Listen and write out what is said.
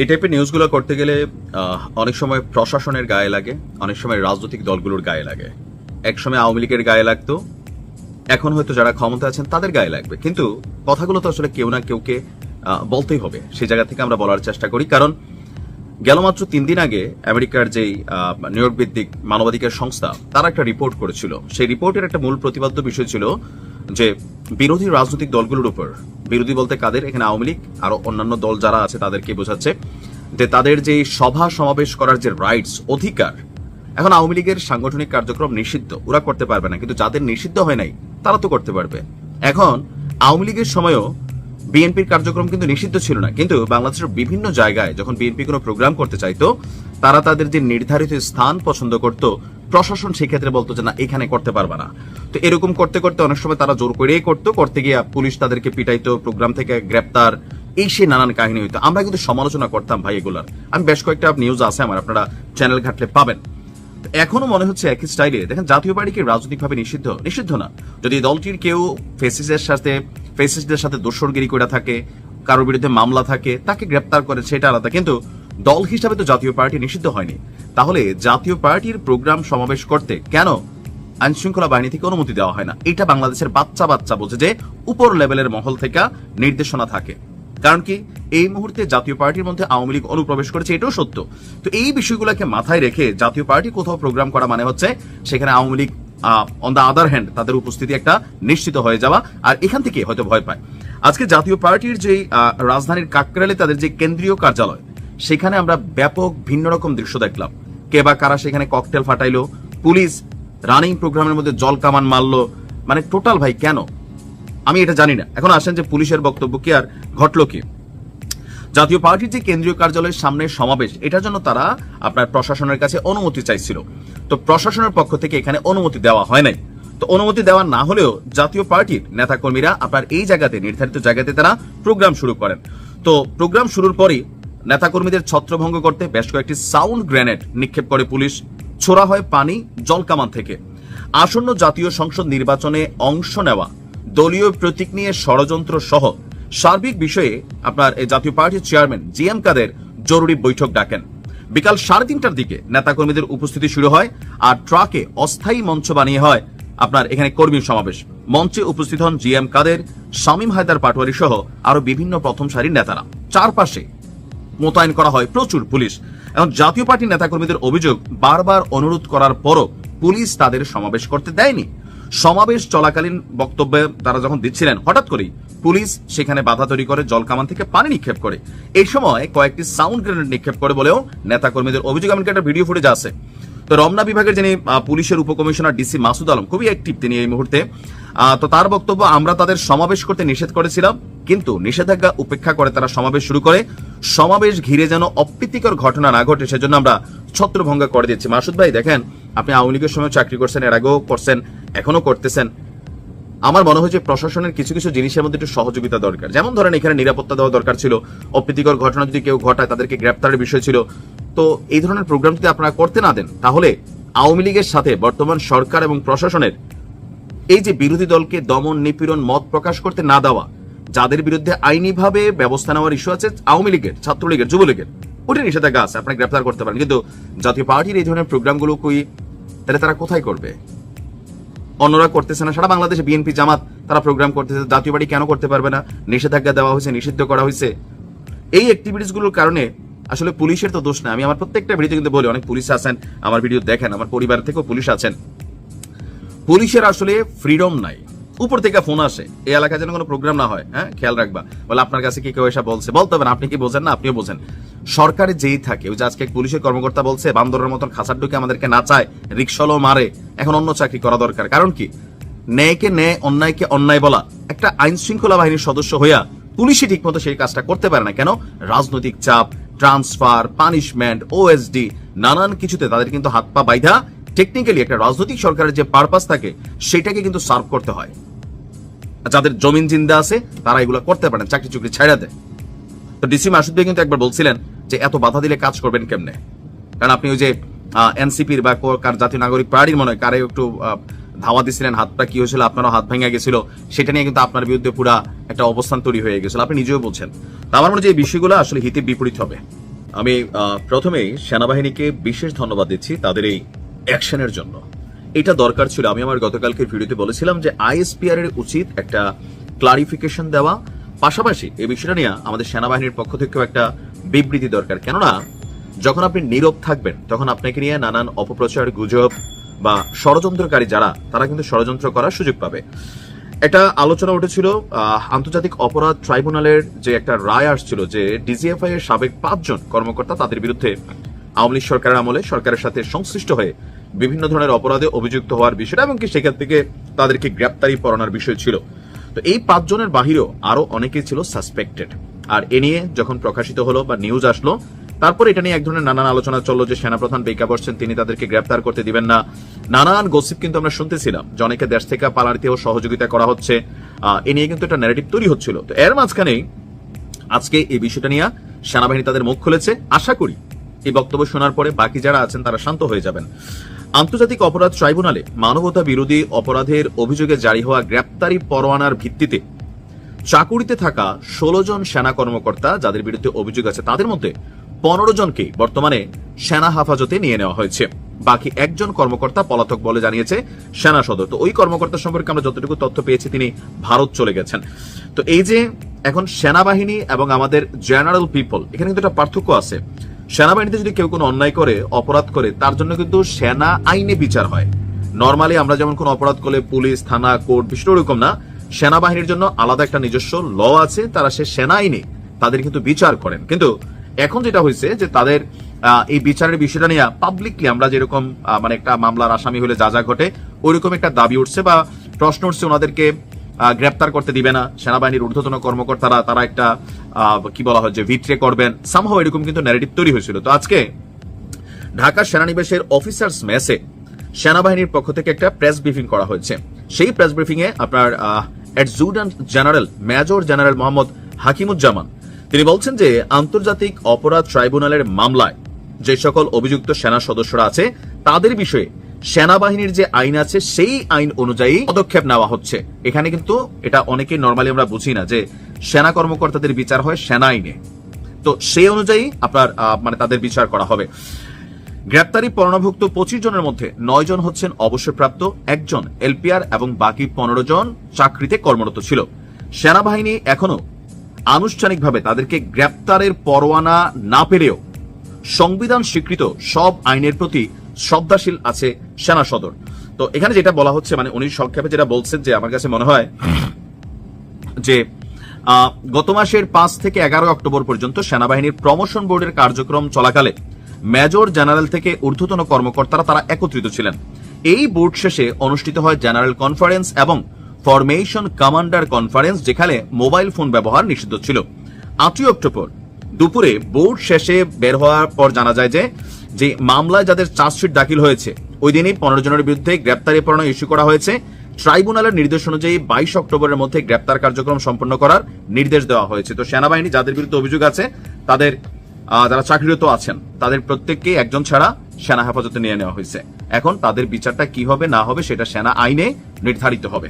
এই টাইপের নিউজগুলো করতে গেলে অনেক সময় প্রশাসনের গায়ে লাগে, অনেক সময় রাজনৈতিক দলগুলোর গায়ে লাগে। এক সময় আওয়ামী লীগের গায়ে লাগতো। এখন হয়তো যারা ক্ষমতা আছেন, তাদের গায়ে লাগবে। কিন্তু কথাগুলো তো আসলে কেউ না কেউকে বলতেই হবে। সেই জায়গা থেকে আমরা বলার চেষ্টা করি। কারণ গেল মাত্র তিন দিন আগে আমেরিকার যেই নিউ ইয়র্ক ভিত্তিক মানবাধিকার সংস্থা, তারা একটা রিপোর্ট করেছিল। সেই রিপোর্টের একটা মূল প্রতিপাদ্য বিষয় ছিল যে বিরোধী রাজনৈতিক দলগুলোর উপর, বিরোধী বলতে কাদের? এখানে আওয়ামী লীগ, আরও অন্যান্য দল যারা আছে তাদেরকে বোঝাচ্ছে যে তাদের যে সভা সমাবেশ করার যে রাইটস অধিকার, এখন আওয়ামী লীগের সাংগঠনিক কার্যক্রম নিষিদ্ধ, ওরা করতে পারবে না। কিন্তু যাদের নিষিদ্ধ হয় নাই, তারা তো করতে পারবে। এখন আওয়ামী লীগের সময়ও বিএনপির কার্যক্রম কিন্তু নিষিদ্ধ ছিল না। কিন্তু বাংলাদেশের বিভিন্ন জায়গায় যখন বিএনপি কোনো প্রোগ্রাম করতে চাইতো, তারা তাদের যে নির্ধারিত স্থান পছন্দ করত, প্রশাসন সেক্ষেত্রে বলতো যে, না, এখানে করতে পারবে না। তো এরকম করতে করতে অনেক সময় তারা জোর করেই করতো, করতে গিয়ে পুলিশ তাদেরকে পিটাইতো, প্রোগ্রাম থেকে গ্রেপ্তার, এই সে নানান কাহিনী হইতো। আমরা কিন্তু সমালোচনা করতাম ভাই এগুলার। আমি বেশ কয়েকটা নিউজ আছে আমার, আপনারা চ্যানেল ঘাটলে পাবেন। এখনও মনে হচ্ছে একই স্টাইলে দেখেন, জাতীয় পার্টি কি রাজনৈতিকভাবে নিষিদ্ধ নিষিদ্ধ না। যদি দলটির কেউ ফেসিসের সাথে ফেসিসদের সাথে দোসরগিরি করে থাকে, কারোর বিরুদ্ধে মামলা থাকে, তাকে গ্রেপ্তার করে সেটা আলাদা। কিন্তু দল হিসাবে তো জাতীয় পার্টি নিষিদ্ধ হয়নি। তাহলে জাতীয় পার্টির প্রোগ্রাম সমাবেশ করতে কেন আইন শৃঙ্খলা বাহিনী থেকে অনুমতি দেওয়া হয় না? এটা বাংলাদেশের বাচ্চা বাচ্চা বোঝে যে উপর লেভেলের মহল থেকে নির্দেশনা থাকে। কারণ কি, এই মুহূর্তে জাতীয় পার্টির মধ্যে আওয়ামী লীগ অনুপ্রবেশ করেছে, এটাও সত্য। তো এই বিষয়গুলোকে মাথায় রেখে জাতীয় পার্টি কোথাও প্রোগ্রাম করা মানে হচ্ছে সেখানে Awami League on the other hand তাদের উপস্থিতি একটা নিশ্চিত হয়ে যাওয়া আর এখান থেকে হয়তো ভয় পায়। আজকে জাতীয় পার্টির যে রাজধানীর কাকরালে, তাদের যে কেন্দ্রীয় কার্যালয়, সেখানে আমরা ব্যাপক ভিন্ন রকম দৃশ্য দেখলাম। কে বা কারা সেখানে ককটেল ফাটাইলো, পুলিশ রানিং প্রোগ্রামের মধ্যে জল কামান মারলো মানে টোটাল ভাই কেন? আমি এটা জানি না। এখন আসেন যে পুলিশের বক্তব্য কি আর ঘটলো কি? জাতীয় পার্টির যে কেন্দ্রীয় কার্যালয়ের সামনে সমাবেশ, এটার জন্য তারা আপনার প্রশাসনের কাছে অনুমতি চাইছিল। তো প্রশাসনের পক্ষ থেকে এখানে অনুমতি দেওয়া হয় নাই। তো অনুমতি দেওয়া না হলেও জাতীয় পার্টির নেতাকর্মীরা আপনার এই জায়গাতে, নির্ধারিত জায়গাতে তারা প্রোগ্রাম শুরু করেন। তো প্রোগ্রাম শুরুর পরই নেতাকর্মীদের ছত্রভঙ্গ করতে বেশ কয়েকটি সাউন্ড গ্রেনেড নিক্ষেপ করে পুলিশ। ছোড়া হয় পানি জলকামান থেকে। আসন্ন জাতীয় সংসদ নির্বাচনে অংশ নেওয়া, দলীয় প্রতীক নিয়ে ষড়যন্ত্র সহ সার্বিক বিষয়ে আপনার এই জাতীয় পার্টির চেয়ারম্যান জি এম কাদের জরুরি বৈঠক ডাকেন। বিকাল সাড়ে তিনটার দিকে নেতাকর্মীদের উপস্থিতি শুরু হয় আর ট্রাকে অস্থায়ী মঞ্চ বানিয়ে হয় আপনার এখানে কর্মী সমাবেশ। মঞ্চে উপস্থিত হন জি এম কাদের, শামীম হায়দার পাটোয়ারি সহ আরও বিভিন্ন প্রথম সারির নেতারা। চারপাশে মোতায়েন করা হয় প্রচুর পুলিশ। এখন জাতীয় পার্টির নেতাকর্মীদের অভিযোগ বারবার অনুরোধ করার পরও পুলিশ তাদের সমাবেশ করতে দেয়নি। সমাবেশ চলাকালীন বক্তব্যে তারা যখন দিচ্ছিলেন, হঠাৎ করেই পুলিশ সেখানে বাধা তৈরি করে জলকামান থেকে পানি নিক্ষেপ করে। এই সময় কয়েকটি সাউন্ড গ্রেনেড নিক্ষেপ করে বলেও নেতাকর্মীদের অভিযোগ, এমনকি একটা ভিডিও ফুটেজ আছে। তো রমনা বিভাগের যিনি পুলিশের উপকমিশনার ডিসি মাসুদ আলম, খুবই অ্যাক্টিভ তিনি এই মুহূর্তে। তো তার বক্তব্য আমরা তাদের সমাবেশ করতে নিষেধ করেছিলাম, কিন্তু নিষেধাজ্ঞা উপেক্ষা করে তারা সমাবেশ শুরু করে। সমাবেশ ঘিরে যেন অপ্রীতিকর ঘটনা না ঘটে, সেজন্য আমরা ছত্রভঙ্গ করে দিচ্ছি। মাসুদ ভাই, দেখেন, আপনি আওয়ামী লীগের সময় চাকরি করছেন, এর আগেও করছেন এখনও করতেছেন। আমার মনে হয় যে প্রশাসনের কিছু কিছু জিনিসের মধ্যে একটু সহযোগিতা দরকার। যেমন ধরেন, এখানে নিরাপত্তা দেওয়া দরকার ছিল, অপ্রীতিকর ঘটনা যদি কেউ ঘটায়, তাদেরকে গ্রেপ্তারের বিষয় ছিল। তো এই ধরনের প্রোগ্রাম যদি আপনারা করতে না দেন, তাহলে আওয়ামী লীগের সাথে বর্তমান সরকার এবং প্রশাসনের এই যে বিরোধী দলকে দমন, নিপীড়ন, মত প্রকাশ করতে না দেওয়া, যাদের বিরুদ্ধে আইনিভাবে ব্যবস্থা নেওয়ার ইস্যু আছে আওয়ামী লীগের, ছাত্রলীগের, যুবলীগের, ওটা নিষেধাজ্ঞা আছে, আপনারা গ্রেপ্তার করতে পারেন। কিন্তু জাতীয় পার্টির এই ধরনের প্রোগ্রামগুলো কই, তাহলে তারা কোথায় করবে? অন্যরা করতেছে না। সারা বাংলাদেশে বিএনপি জামাত তারা প্রোগ্রাম করতেছে। জাতীয় পার্টি কেন করতে পারবে না? নিষেধাজ্ঞা দেওয়া হয়েছে, নিষিদ্ধ করা হয়েছে। এই অ্যাক্টিভিটিসগুলোর কারণে আসলে পুলিশের তো দোষ না। আমি আমার প্রত্যেকটা ভিডিও কিন্তু বলি, অনেক পুলিশ আছেন, আমার ভিডিও দেখেন, আমার পরিবার থেকেও পুলিশ আছেন। পুলিশের আসলে ফ্রিডম নাই। উপর থেকে ফোন আসে এই এলাকায় যেন কোনো প্রোগ্রাম না হয় হ্যাঁ? খেয়াল রাখবা। বলে, আপনার কাছে কি কেউ এসে বলছে? বলতে হবে আপনি কি বোঝেন না, আপনিও বোঝেন। সরকারে যেই থাকে, ওই যে আজকে পুলিশের কর্মকর্তা বলছে, বান্দরের মতন খাঁচার ঢুকে আমাদেরকে নাচায় রিক্সলও মারে। এখন অন্য চাকরি করা দরকার। কারণ কি? ন্যায়কে ন্যায়, অন্যায়কে অন্যায় বলা। একটা আইন শৃঙ্খলা বাহিনীর সদস্য হইয়া পুলিশই ঠিকমতো সেই কাজটা করতে পারে না। কেন? রাজনৈতিক চাপ ট্রান্সফার পানিশমেন্ট ওএসডি নানান কিছুতে তাদের কিন্তু হাত পা বাইধা টেকনিক্যালি একটা রাজনৈতিক সরকারের যে পারপাস থাকে, সেটাকে কিন্তু সার্ভ করতে হয়। যাদের জমিন জিন্দা আছে, তারা এগুলো করতে পারেন চাকরি চুকরি ছাড়া দেয়। তো ডিসি মাসুদ ভাই কিন্তু একবার বলছিলেন যে এত বাধা দিলে কাজ করবেন কেমনে? কারণ আপনি ওই যে এনসিপির বা কার জাতীয় নাগরিক পার্টির মনে হয় কারে একটু ধাওয়া দিছিলেন হাতটা কি হয়েছিল, আপনারও হাত ভেঙে গেছিল, সেটা নিয়ে কিন্তু আপনার বিরুদ্ধে পুরা একটা অবস্থান তৈরি হয়ে গেছিল। আপনি নিজেও বলছেন। আমার মনে হয় যে এই বিষয়গুলো আসলে হিতে বিপরীত হবে। আমি প্রথমেই সেনাবাহিনীকে বিশেষ ধন্যবাদ দিচ্ছি তাদের এই অ্যাকশনের জন্য। এটা দরকার ছিল। আমি আমার গতকালকে ভিডিওতে বলেছিলাম যে আইএসপিআর এর উচিত একটা ক্লারিফিকেশন দেওয়া পাশাপাশি এই বিষয়টা নিয়ে আমাদের সেনাবাহিনীর পক্ষ থেকেও একটা বিবৃতি দরকার। কেননা, যখন আপনি নীরব থাকবেন, তখন আপনাকে নিয়ে নানান অপপ্রচার, গুজব বা ষড়যন্ত্রকারী যারা, তারা কিন্তু ষড়যন্ত্র করার সুযোগ পাবে। একটা আলোচনা উঠেছিল আন্তর্জাতিক অপরাধ ট্রাইব্যুনালের যে একটা রায় আসছিল যে ডিজিএফআই এর সাবেক পাঁচজন কর্মকর্তা তাদের বিরুদ্ধে আওয়ামী লীগ সরকারের আমলে সরকারের সাথে সংশ্লিষ্ট হয়ে বিভিন্ন ধরনের অপরাধে অভিযুক্ত হওয়ার বিষয়টা এমনকি সেখান থেকে তাদেরকে গ্রেপ্তারি পড়ানোর বিষয় ছিল। তো এই পাঁচজনের বাহিরেও আরও অনেকেই ছিল সাসপেক্টেড আর এ নিয়ে যখন প্রকাশিত হলো বা নিউজ আসলো, তারপর এটা নিয়ে এক ধরনের নানান আলোচনা চলল যে সেনাপ্রধান বেকা বসছেন, তিনি তাদেরকে গ্রেপ্তার করতে দিবেন না। নানান গসিপ কিন্তু আমরা শুনতেছিলাম, যে অনেকে দেশ থেকে পালাতেও সহযোগিতা করা হচ্ছে। এ নিয়ে কিন্তু একটা ন্যারেটিভ তৈরি হচ্ছিল। তো এর মাঝখানেই আজকে এই বিষয়টা নিয়ে সেনাবাহিনী তাদের মুখ খুলেছে। আশা করি এই বক্তব্য শোনার পরে বাকি যারা আছেন তারা শান্ত হয়ে যাবেন। আন্তর্জাতিক অপরাধ ট্রাইব্যুনালে মানবতা বিরোধী অপরাধের অভিযোগে জারি হওয়া গ্রেপ্তারি পরোয়ানার ভিত্তিতে চাকুরিতে থাকা ষোলো জন সেনা কর্মকর্তা, যাদের বিরুদ্ধে অভিযোগ আছে তাদের মধ্যে পনেরো জনকে বর্তমানে সেনা হাফাজতে নিয়ে নেওয়া হয়েছে। বাকি একজন কর্মকর্তা পলাতক বলে জানিয়েছে সেনা সদর। তো ওই কর্মকর্তা সম্পর্কে আমরা যতটুকু তথ্য পেয়েছি, তিনি ভারত চলে গেছেন। তো এই যে এখন সেনাবাহিনী এবং আমাদের জেনারেল পিপল এখানে কিন্তু একটা পার্থক্য আছে। সেনাবাহিনীতে যদি কেউ কোনো অন্যায় করে, অপরাধ করে, তার জন্য কিন্তু সেনা আইনে বিচার হয়। নর্মালি আমরা যেমন কোনো অপরাধ করলে পুলিশ, থানা, কোর্ট বিষয়টা ওরকম না, সেনাবাহিনীর জন্য আলাদা একটা নিজস্ব ল আছে, তারা সে সেনা আইনে তাদের কিন্তু বিচার করেন। কিন্তু এখন যেটা হয়েছে যে তাদের এই বিচারের বিষয়টা নিয়ে পাবলিকলি আমরা যেরকম মানে একটা মামলার আসামি হলে যা যা ঘটে, ওইরকম একটা দাবি উঠছে বা প্রশ্ন উঠছে ওনাদেরকে গ্রেপ্তার করতে দিবে না। সেনাবাহিনীর ঊর্ধ্বতন কর্মকর্তারা, তারা একটা কি বলা হয় যে ভিট্রে করবেন। সামহাও এরকম কিন্তু ন্যারেটিভ তৈরি হয়েছিল। তো আজকে ঢাকা সেনানিবেশের অফিসার্স মেসে সেনাবাহিনীর পক্ষ থেকে একটা প্রেস ব্রিফিং করা হয়েছে। সেই প্রেস ব্রিফিং এ আপনার adjutant general major general Mohammad Hakimuzzaman, তিনি বলছেন যে আন্তর্জাতিক অপরাধ ট্রাইব্যুনালের মামলায় যে সকল অভিযুক্ত সেনা সদস্যরা আছে, তাদের বিষয়ে সেনাবাহিনীর যে আইন আছে, সেই আইন অনুযায়ী পদক্ষেপ নেওয়া হচ্ছে। এখানে কিন্তু এটা অনেকেই নর্মালি আমরা বুঝি না যে সেনা কর্মকর্তাদের বিচার হয় সেনা আইনে। তো সেই অনুযায়ী আপনার মানে তাদের বিচার করা হবে। গ্রেপ্তারি পরণভুক্ত পঁচিশ জনের মধ্যে নয় জন হচ্ছেন অবসরপ্রাপ্ত, একজন এলপিআর এবং বাকি পনেরো জন চাকরিতে কর্মরত ছিল। সেনাবাহিনী এখনও আনুষ্ঠানিকভাবে তাদেরকে গ্রেপ্তারের পরোয়ানা না পেলেও সংবিধান স্বীকৃত সব আইনের প্রতি শ্রদ্ধাশীল আছে সেনা সদর। তো এখানে যেটা বলা হচ্ছে মানে উনি সংক্ষেপে যেটা বলছেন যে আমার কাছে মনে হয় যে গত মাসের পাঁচ থেকে এগারো অক্টোবর পর্যন্ত সেনাবাহিনীর প্রমোশন বোর্ডের কার্যক্রম চলাকালে মেজর জেনারেল থেকে ঊর্ধ্বতন কর্মকর্তারা তারা একত্রিত ছিলেন। এই বোর্ড শেষে অনুষ্ঠিত হয় জেনারেল কনফারেন্স এবং ফরমেশন কমান্ডার কনফারেন্স, যেখানে মোবাইল ফোন ব্যবহার নিষিদ্ধ ছিল। আটই অক্টোবর দুপুরে বোর্ড শেষে বের হওয়ার পর জানা যায় যে যে মামলায় যাদের চার্জশিট দাখিল হয়েছে, ওই দিনই পনেরো জনের বিরুদ্ধে গ্রেপ্তারি পরোয়ানা ইস্যু করা হয়েছে। ট্রাইব্যুনালের নির্দেশ অনুযায়ী বাইশ অক্টোবরের মধ্যে গ্রেপ্তার কার্যক্রম সম্পন্ন করার নির্দেশ দেওয়া হয়েছে। তো সেনাবাহিনী যাদের বিরুদ্ধে অভিযোগ আছে, তাদের যারা চাকরিরত আছেন, তাদের প্রত্যেককে একজন ছাড়া সেনা হেফাজতে নিয়ে নেওয়া হয়েছে। এখন তাদের বিচারটা কি হবে, না হবে, সেটা সেনা আইনে নির্ধারিত হবে।